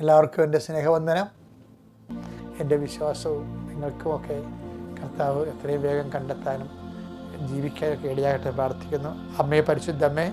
എല്ലാവർക്കും എന്റെ സ്നേഹവന്ദനം. എന്റെ വിശ്വാസവും നിങ്ങൾക്കുമൊക്കെ കർത്താവ് എത്രയും വേഗം കണ്ടെത്താനും ജീവിക്കാനൊക്കെ ഇടയാകട്ടെ പ്രാർത്ഥിക്കുന്നു. അമ്മയെ പരിശുദ്ധമ്മേ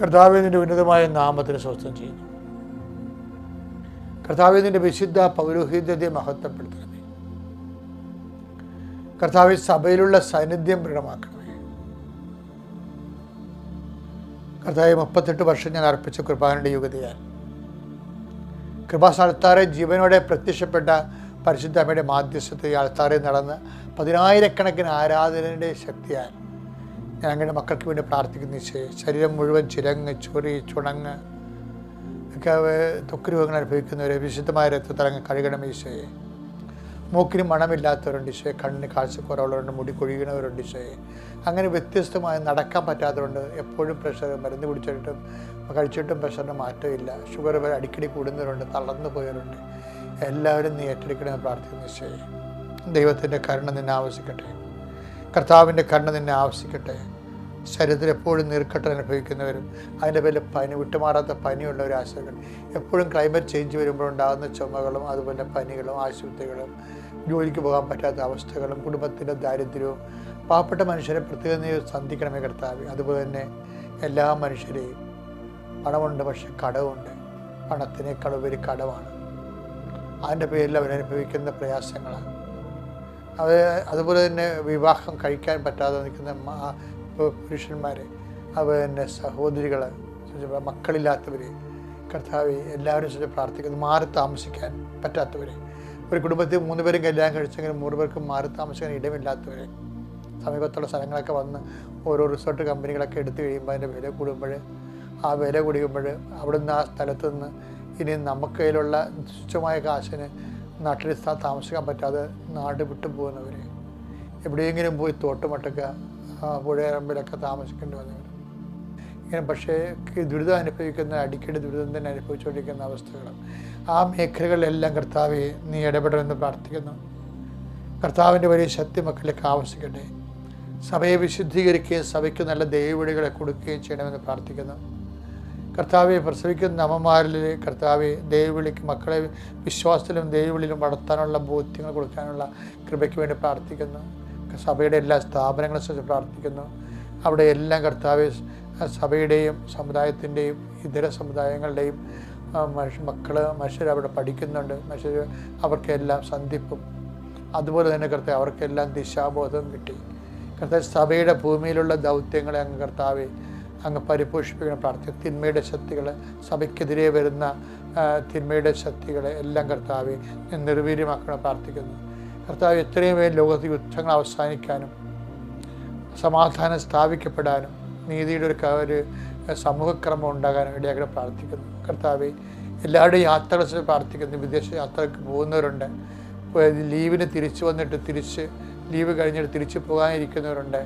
കർത്താവിന്റെ ഉന്നതമായ നാമത്തിന് സ്വസ്ഥം ചെയ്യുന്നു. കർത്താവിന്റെ വിശുദ്ധ പൗരോഹിത്യത്തെ മഹത്വപ്പെടുത്തണമേ. കർത്താവ് സഭയിലുള്ള സാന്നിധ്യം ദൃഢമാക്കണമേ. കർത്താവ് മുപ്പത്തെട്ട് വർഷം ഞാൻ അർപ്പിച്ച കൃപാനയുടെ യുഗതയാൽ കൃപാസ്ഥാനത്താറെ ജീവനോടെ പ്രത്യക്ഷപ്പെട്ട പരിശുദ്ധ അമ്മയുടെ മാധ്യസ്ഥത്തെ ആൾത്താറെ നടന്ന് പതിനായിരക്കണക്കിന് ആരാധനയുടെ ശക്തിയാൽ ഞാൻ അങ്ങനെ മക്കൾക്ക് വേണ്ടി പ്രാർത്ഥിക്കുന്ന ഈശോയെ ശരീരം മുഴുവൻ ചിരങ്ങ് ചൊറി ചുണങ്ങ് ഒക്കെ ത്വക്ക് രോഗങ്ങൾ അനുഭവിക്കുന്നവരെ വിശുദ്ധമായ രക്തത്തിറങ്ങ് കഴുകണം ഈശോയെ. മൂക്കിന് മണമില്ലാത്തവരുണ്ട് ഈശോയെ. കണ്ണിന് കാഴ്ചക്കുറവുള്ളവരുണ്ട്. മുടി കൊഴിയണവരുണ്ട് ഈശോയെ. അങ്ങനെ വ്യത്യസ്തമായി നടക്കാൻ പറ്റാത്തവരുണ്ട്. എപ്പോഴും പ്രഷർ മരുന്ന് കുടിച്ചിട്ടും കഴിച്ചിട്ടും പ്രഷറിന് മാറ്റമില്ല. ഷുഗർ വരെ അടിക്കടി കൂടുന്നവരുണ്ട്. തളർന്നു പോയവരുണ്ട്. എല്ലാവരും നീ ഏറ്റെടുക്കണമെന്ന് പ്രാർത്ഥിക്കുന്നു ഈശോയെ. ദൈവത്തിന്റെ കരുണ നിന്നെ ആവശ്യിക്കട്ടെ. കർത്താവിന്റെ കരുണ നിന്നെ ആവശ്യിക്കട്ടെ. ശരീരത്തിൽ എപ്പോഴും നീർക്കെട്ട് അനുഭവിക്കുന്നവരും അതിന്റെ പേരിൽ പനി വിട്ടുമാറാത്ത പനിയുള്ള ഒരു ആശങ്കകൾ എപ്പോഴും ക്ലൈമറ്റ് ചേഞ്ച് വരുമ്പോഴുണ്ടാകുന്ന ചുമകളും അതുപോലെ പനികളും ആശുപത്രികളും ജോലിക്ക് പോകാൻ പറ്റാത്ത അവസ്ഥകളും കുടുംബത്തിന്റെ ദാരിദ്ര്യവും പാവപ്പെട്ട മനുഷ്യരെ പ്രത്യേകം സന്ധിക്കണമേ കർത്താവ്. അതുപോലെ തന്നെ എല്ലാ മനുഷ്യരെയും പണമുണ്ട് പക്ഷെ കടവുണ്ട്. പണത്തിനേക്കാൾ ഉപരി കടമാണ്. അതിന്റെ പേരിൽ അവരനുഭവിക്കുന്ന പ്രയാസങ്ങളാണ്. അത് അതുപോലെ തന്നെ വിവാഹം കഴിക്കാൻ പറ്റാതെ നിൽക്കുന്ന അതുപോലെ തന്നെ സഹോദരികൾ മക്കളില്ലാത്തവർ കർത്താവ് എല്ലാവരും ചെന്ന് പ്രാർത്ഥിക്കുന്നു. മാറി താമസിക്കാൻ പറ്റാത്തവർ ഒരു കുടുംബത്തിൽ മൂന്ന് പേരും കല്യാണം കഴിച്ചെങ്കിലും മൂന്ന് പേർക്കും മാറി താമസിക്കാൻ ഇടമില്ലാത്തവർ സമീപത്തുള്ള സ്ഥലങ്ങളൊക്കെ വന്ന് ഓരോ റിസോർട്ട് കമ്പനികളൊക്കെ എടുത്തു കഴിയുമ്പോൾ അതിന്റെ വില കൂടുമ്പോൾ ആ വില കുടിക്കുമ്പോൾ അവിടുന്ന് ആ സ്ഥലത്ത് നിന്ന് ഇനി നമുക്ക് കയ്യിലുള്ള തുച്ഛമായ കാശിന് നാട്ടിൽ താമസിക്കാൻ പറ്റാതെ നാട് വിട്ടു പോകുന്നവർ എവിടെയെങ്കിലും പോയി തോട്ടുമട്ടൊക്കെ പുഴയറമ്പിലൊക്കെ താമസിക്കേണ്ടി വന്നിട്ടുണ്ട് ഇങ്ങനെ പക്ഷേ ദുരിതം അനുഭവിക്കുന്ന അടിക്കടി ദുരിതം തന്നെ അനുഭവിച്ചുകൊണ്ടിരിക്കുന്ന അവസ്ഥകൾ ആ മേഖലകളിലെല്ലാം കർത്താവെ നീ ഇടപെടണമെന്ന് പ്രാർത്ഥിക്കുന്നു. കർത്താവിന്റെ വലിയ ശക്തി മക്കളിലേക്ക് ആവശ്യിക്കട്ടെ സഭയെ വിശുദ്ധീകരിക്കുകയും സഭയ്ക്ക് നല്ല ദൈവവിളികളെ കൊടുക്കുകയും ചെയ്യണമെന്ന് പ്രാർത്ഥിക്കുന്നു. കർത്താവെ പ്രസവിക്കുന്ന അമ്മമാരിൽ കർത്താവെ ദൈവവിളിക്ക് മക്കളെ വിശ്വാസത്തിലും ദൈവവിളിയിലും വളർത്താനുള്ള ബോധ്യങ്ങൾ കൊടുക്കാനുള്ള കൃപയ്ക്ക് വേണ്ടി പ്രാർത്ഥിക്കുന്നു. സഭയുടെ എല്ലാ സ്ഥാപനങ്ങളെ സംബന്ധിച്ച് പ്രാർത്ഥിക്കുന്നു. അവിടെ എല്ലാം കർത്താവ് സഭയുടെയും സമുദായത്തിന്റെയും ഇതര സമുദായങ്ങളുടെയും മനുഷ്യ മക്കൾ മനുഷ്യർ അവിടെ പഠിക്കുന്നുണ്ട്. മനുഷ്യർ അവർക്കെല്ലാം സന്ധിപ്പും. അതുപോലെ തന്നെ കർത്താവ് അവർക്കെല്ലാം ദിശാബോധം കിട്ടി. കർത്താവ് സഭയുടെ ഭൂമിയിലുള്ള ദൗത്യങ്ങളെ അങ്ങ് കർത്താവ് അങ്ങ് പരിപോഷിപ്പിക്കണം. പ്രാർത്ഥന തിന്മയുടെ ശക്തികൾ സഭയ്ക്കെതിരെ വരുന്ന തിന്മയുടെ ശക്തികളെ എല്ലാം കർത്താവെ നിർവീര്യമാക്കണം പ്രാർത്ഥിക്കുന്നു. കർത്താവ് എത്രയും വേഗം ലോകത്ത് യുദ്ധങ്ങൾ അവസാനിക്കാനും സമാധാനം സ്ഥാപിക്കപ്പെടാനും നീതിയുടെ ഒരു ഒരു സമൂഹക്രമം ഉണ്ടാകാനും ഇടയാക്കി പ്രാർത്ഥിക്കുന്നു. കർത്താവ് എല്ലാവരുടെയും യാത്രകളെ പ്രാർത്ഥിക്കുന്നു. വിദേശ യാത്രയ്ക്ക് പോകുന്നവരുണ്ട്. ലീവിന് തിരിച്ചു വന്നിട്ട് തിരിച്ച് ലീവ് കഴിഞ്ഞിട്ട് തിരിച്ചു പോകാനിരിക്കുന്നവരുണ്ട്.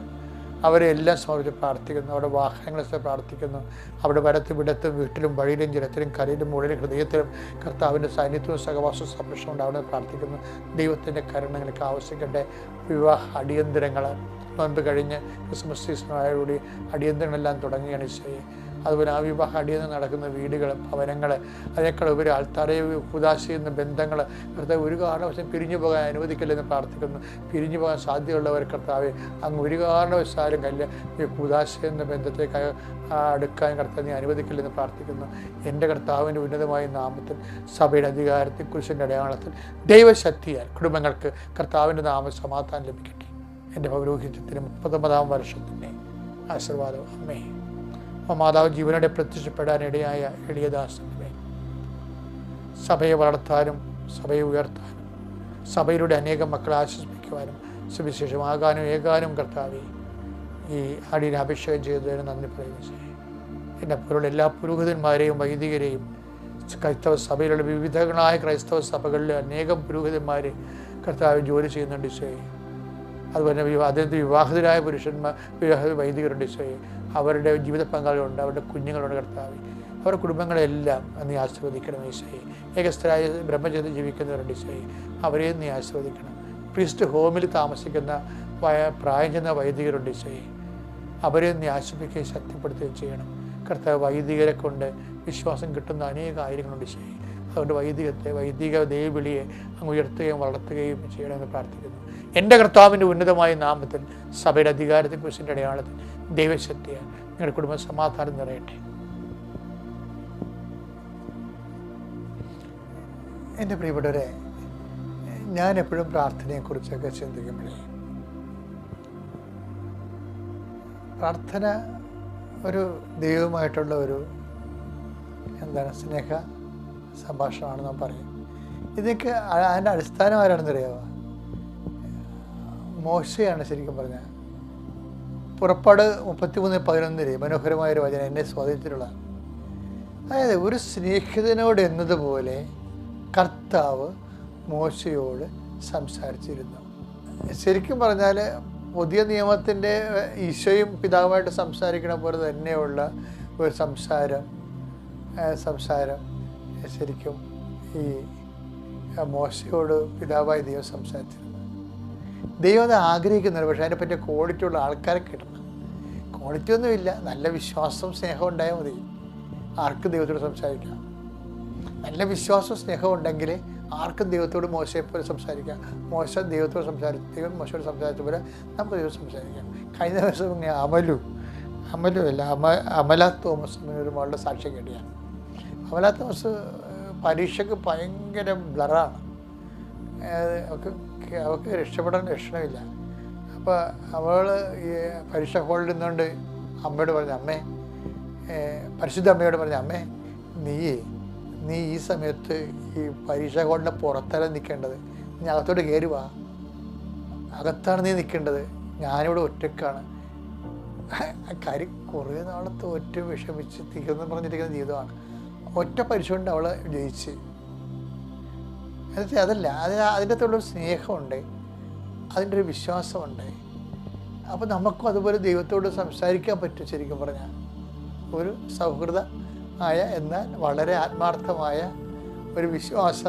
അവരെ എല്ലാം സമർപ്പിച്ച് പ്രാർത്ഥിക്കുന്നു. അവിടെ വാഹനങ്ങളെ പ്രാർത്ഥിക്കുന്നു. അവിടെ വരത്തും വിടത്തും വീട്ടിലും വഴിയിലും ജലത്തിലും കരയിലും മുകളിലും ഹൃദയത്തിലും കർത്താവിന്റെ സാന്നിധ്യവും സഹവാസവും സംരക്ഷണം ഉണ്ടാവണമെന്ന് പ്രാർത്ഥിക്കുന്നു. ദൈവത്തിന്റെ കരുണങ്ങൾക്ക് ആവശ്യിക്കട്ടെ വിവാഹ അടിയന്തരങ്ങൾ നോൻപ് കഴിഞ്ഞ് ക്രിസ്മസ് സീസണോടുകൂടി അടിയന്തരങ്ങളെല്ലാം തുടങ്ങുകയാണ് ഈശോയെ. അതുപോലെ ആ വിവാഹ അടിയന്തരം നടക്കുന്ന വീടുകൾ ഭവനങ്ങൾ അതിനേക്കാൾ ഉപരി ആൾത്താരെ ഉദാശ ചെയ്യുന്ന ബന്ധങ്ങൾ കർത്താവ് ഒരു കാരണവശം പിരിഞ്ഞു പോകാൻ അനുവദിക്കില്ലെന്ന് പ്രാർത്ഥിക്കുന്നു. പിരിഞ്ഞു പോകാൻ സാധ്യതയുള്ളവർ കർത്താവ് അങ്ങ് ഒരു കാരണവശാലും കല്ല് ഈ ഉദാശ എന്ന ബന്ധത്തേക്ക് അടുക്കാൻ കർത്താവ് നീ അനുവദിക്കില്ലെന്ന് പ്രാർത്ഥിക്കുന്നു. എന്റെ കർത്താവിന്റെ ഉന്നതമായ നാമത്തിൽ സഭയുടെ അധികാരത്തിൽ കുരിശിന്റെ അടയാളത്തിൽ ദൈവശക്തിയാൽ കുടുംബങ്ങൾക്ക് കർത്താവിന്റെ നാമം സമാധാനം ലഭിക്കട്ടെ. എന്റെ പൗരോഹിത്യത്തിന് മുപ്പത്തൊമ്പതാം വർഷത്തിന്റെ ആശീർവാദം. അമ്മേ മാതാവ് ജീവനോടെ പ്രത്യക്ഷപ്പെടാനിടയായ എളിയദാസനെ. സഭയെ വളർത്താനും സഭയെ ഉയർത്താനും സഭയിലൂടെ അനേകം മക്കളെ ആശ്വസിപ്പിക്കുവാനും സുവിശേഷമാകാനും ഏകാനും കർത്താവെ ഈ അടിയിൽ അഭിഷേകം ചെയ്തതിന് നന്ദി പറയുന്നു എന്നെ പോലുള്ള എല്ലാ പുരോഹിതന്മാരെയും വൈദികരെയും ക്രൈസ്തവ സഭയിലുള്ള വിവിധങ്ങളായ ക്രൈസ്തവ സഭകളിലെ അനേകം പുരോഹിതന്മാരെ കർത്താവ് ജോലി ചെയ്യുന്നുണ്ട് ഈശോയെ. അതുപോലെ വിവാഹ അദ്ദേഹത്തെ വിവാഹിതരായ പുരുഷന്മാർ വിവാഹ വൈദികരുണ്ട് ഈശോയെ. അവരുടെ ജീവിത പങ്കാളികളുണ്ട് അവരുടെ കുഞ്ഞുങ്ങളുണ്ട് കർത്താവ്. അവരുടെ കുടുംബങ്ങളെല്ലാം നീ ആസ്വദിക്കണം ഈശോയെ. ഏകസ്ഥരായ ബ്രഹ്മചര്യ ജീവിക്കുന്നവരുണ്ട് ഈശോയെ. അവരെയും നീ ആസ്വദിക്കണം പ്രീസ്റ്റ് ഹോമിൽ താമസിക്കുന്ന പ്രായം ചെന്ന വൈദികരുണ്ട് ഈശോയെ. അവരെ നീ ആസ്വദിക്കുകയും ശക്തിപ്പെടുത്തുകയും ചെയ്യണം. കർത്താവ് വൈദികരെ കൊണ്ട് വിശ്വാസം കിട്ടുന്ന അനേക കാര്യങ്ങളുണ്ട് ഈശോയെ. അതുകൊണ്ട് വൈദികത്തെ വൈദിക ദൈവവിളിയെ അങ്ങ് ഉയർത്തുകയും വളർത്തുകയും ചെയ്യണമെന്ന് പ്രാർത്ഥിക്കുന്നു. എന്റെ കർത്താവിന്റെ ഉന്നതമായ നാമത്തിൽ സഭയുടെ അധികാരത്തെ കുറിച്ചിന്റെ അടയാളത്തിൽ ദൈവശക്തിയെ നിങ്ങളുടെ കുടുംബം സമാധാനം നിറയട്ടെ. എന്റെ പ്രിയപ്പെട്ടവരെ ഞാൻ എപ്പോഴും പ്രാർത്ഥനയെക്കുറിച്ചൊക്കെ ചിന്തിക്കുമ്പോഴേ പ്രാർത്ഥന ഒരു ദൈവമായിട്ടുള്ള ഒരു എന്താണ് സ്നേഹ സംഭാഷണമാണ് നാം പറയും ഇതൊക്കെ അതിന്റെ അടിസ്ഥാനം ആരാണെന്ന് അറിയാമോ മോശയാണ് ശരിക്കും പറഞ്ഞാൽ പുറപ്പാട് മുപ്പത്തിമൂന്ന് പതിനൊന്നിൽ മനോഹരമായൊരു വചനം എന്നെ സ്വാധീനത്തിലുള്ള അതായത് ഒരു സ്നേഹിതനോട് എന്നതുപോലെ കർത്താവ് മോശയോട് സംസാരിച്ചിരുന്നു. ശരിക്കും പറഞ്ഞാൽ പുതിയ നിയമത്തിന്റെ ഈശോയും പിതാവുമായിട്ട് സംസാരിക്കണ പോലെ തന്നെയുള്ള ഒരു സംസാരം സംസാരം ശരിക്കും ഈ മോശയോട് പിതാവായ ദൈവം സംസാരിച്ചിരുന്നു. ദൈവം അത് ആഗ്രഹിക്കുന്നുണ്ട് പക്ഷേ അതിനെ പറ്റിയ ക്വാളിറ്റി ഉള്ള ആൾക്കാരെ കിട്ടണം. ക്വാളിറ്റി ഒന്നുമില്ല നല്ല വിശ്വാസം സ്നേഹം ഉണ്ടായാൽ മതി. ആർക്കും ദൈവത്തോട് സംസാരിക്കാം. നല്ല വിശ്വാസവും സ്നേഹം ഉണ്ടെങ്കിൽ ആർക്കും ദൈവത്തോട് മോശയെപ്പോലെ സംസാരിക്കാം. മോശ ദൈവത്തോട് സംസാരിച്ചു ദൈവം മോശയോട് സംസാരിച്ച പോലെ നമുക്ക് ദൈവം സംസാരിക്കാം. കഴിഞ്ഞ ദിവസം ഇങ്ങനെ അമലു അമലു അല്ല അമ അമല തോമസ് എന്നൊരു മകളുടെ സാക്ഷ്യം കേട്ടിയാണ് അമല തോമസ് പരീക്ഷയ്ക്ക് ഭയങ്കര ബ്ലറാണ്. അവൾക്ക് അവൾക്ക് രക്ഷപ്പെടാൻ ലക്ഷണമില്ല അപ്പോൾ അവൾ ഈ പരീക്ഷ ഹോളിൽ നിന്നുകൊണ്ട് അമ്മയോട് പറഞ്ഞു അമ്മേ പരിശുദ്ധ അമ്മയോട് പറഞ്ഞു അമ്മേ നീ നീ ഈ സമയത്ത് ഈ പരീക്ഷ ഹോളിന്റെ പുറത്തല്ല നിൽക്കേണ്ടത് നീ അകത്തോട്ട് കയറി വാ. അകത്താണ് നീ നിൽക്കേണ്ടത് ഞാനിവിടെ ഒറ്റക്കാണ്. കരി കുറേ നാളത്തെ ഒറ്റ വിഷമിച്ച് തീർന്നു പറഞ്ഞിരിക്കുന്ന ജീവിതമാണ്. ഒറ്റ പരിശോധന അവൾ ജയിച്ച്. എന്നിട്ട് അതല്ല അതിന് അതിന്റെ അകത്തുള്ളൊരു സ്നേഹമുണ്ട് അതിന്റെ ഒരു വിശ്വാസമുണ്ട്. അപ്പോൾ നമുക്കും അതുപോലെ ദൈവത്തോട് സംസാരിക്കാൻ പറ്റും ശരിക്കും പറഞ്ഞാൽ. ഒരു സൗഹൃദ ആയ എന്നാൽ വളരെ ആത്മാർത്ഥമായ ഒരു വിശ്വാസ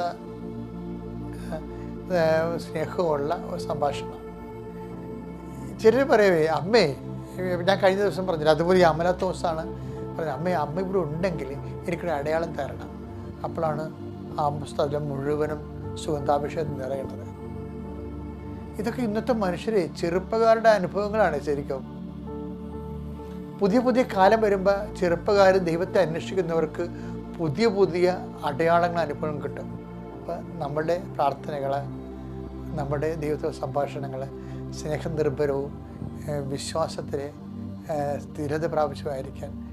സ്നേഹമുള്ള ഒരു സംഭാഷണം. ചിലർ പറയവേ അമ്മേ ഞാൻ കഴിഞ്ഞ ദിവസം പറഞ്ഞില്ല അതുപോലെ ഈ അമല തോസാണ് പറഞ്ഞത് അമ്മേ അമ്മ ഇവിടെ ഉണ്ടെങ്കിൽ എനിക്കൊരു അടയാളം തരണം. അപ്പോഴാണ് ആ സ്ഥലം മുഴുവനും സുഗന്ധാഭിഷേകം നിറയുന്നത് ഇതൊക്കെ ഇന്നത്തെ മനുഷ്യരെ ചെറുപ്പക്കാരുടെ അനുഭവങ്ങളാണ് ശരിക്കും. പുതിയ പുതിയ കാലം വരുമ്പോൾ ചെറുപ്പക്കാർ ദൈവത്തെ അന്വേഷിക്കുന്നവർക്ക് പുതിയ പുതിയ അടയാളങ്ങൾ അനുഭവം കിട്ടും. അപ്പോൾ നമ്മളുടെ പ്രാർത്ഥനകൾ നമ്മുടെ ദൈവത്തെ സംഭാഷണങ്ങൾ സ്നേഹനിർഭരവും വിശ്വാസത്തിന് സ്ഥിരത പ്രാപിച്ചമായിരിക്കാൻ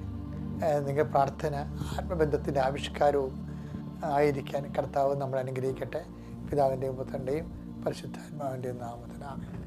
നിങ്ങൾ പ്രാർത്ഥന ആത്മബന്ധത്തിന്റെ ആവിഷ്കാരവും ആയിരിക്കാൻ കർത്താവ് നമ്മൾ അനുഗ്രഹിക്കട്ടെ. പിതാവിന്റെയും പുത്രന്റെയും പരിശുദ്ധാത്മാവിന്റെയും നാമത്തിനാമേ